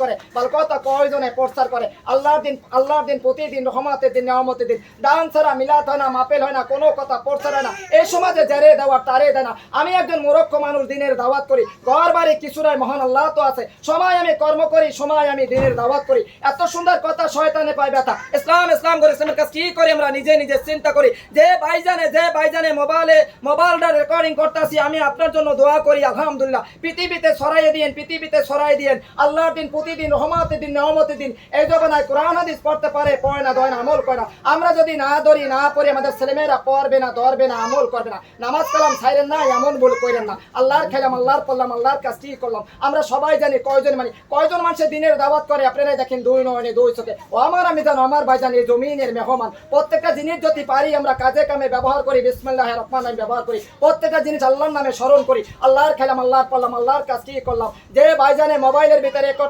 করে। ভালো কথা কয়জনে প্রচার করে? আল্লাহর দিন আল্লাহর দিন প্রতিদিন, রহমাতের দিন নেওয়ামতের দিন। ডান ছাড়া মিলাত হয় না, মাপেল হয় না, কোনো কথা প্রচার হয় না। এই সমাজে যারে দেওয়ার তারে দেয় না। আমি একজন মূর্খ মানুষ, দিনের দাওয়াত করি। ঘর বাড়ি কিছু নয় মহান আল্লাহ তো আছে। সময় আমি কর্ম করি, সময় আমি দিনের দাওয়াত করি। এত সুন্দর কথা শয়তানে পায় ব্যথা। ইসলাম ইসলাম করে ইসলামের কাছে কি করি আমরা? নিজে নিজে চিন্তা করি। যে ভাইজানে যে ভাইজানে মোবাইলে মোবাইলটা রেকর্ডিং করতেছি, আমি আপনার জন্য দোয়া করি, আলহামদুলিল্লাহ। পৃথিবীতে ছড়াইয়ে দিন পৃথিবীতে ছড়াই দিন আল্লাহর দিন প্রতিদিন, রহমতের দিন নেহমতের দিন, এই জবানায় কোরআন, হাদিস পড়তে পারে, পড়ে না দয় না, আমল করে না। আমরা যদি না ধরি, না পড়ি, আমাদের ছেলেমেয়েরা পড়বে না, ধরবে না, আমল করবে না। নামাজ কালাম ছাইরেন না, এমন ভুল করেন না। আল্লাহর খেলাম, আল্লাহর পড়লাম, আল্লাহর কাজ কি করলাম। আমরা সবাই জানি কয়জন মানে কয়জন মানুষের দিনের দাওয়াত করে আপনারা দেখেন, দুই নয়নে, দুই চোখে। ও আমার, আমি জানো, আমার ভাই জানি জমিনের মেহমান। প্রত্যেকটা জিনিস যদি পারি, আমরা কাজে কামে ব্যবহার করি বিসমিল্লাহ রহমান আমি ব্যবহার করি। প্রত্যেকটা জিনিস আল্লাহর নামে স্মরণ করি। আল্লাহর খেলাম, আল্লাহর পড়লাম, আল্লাহর কাজ কি করলাম। যে ভাইজানে মোবাইলের ভিতরে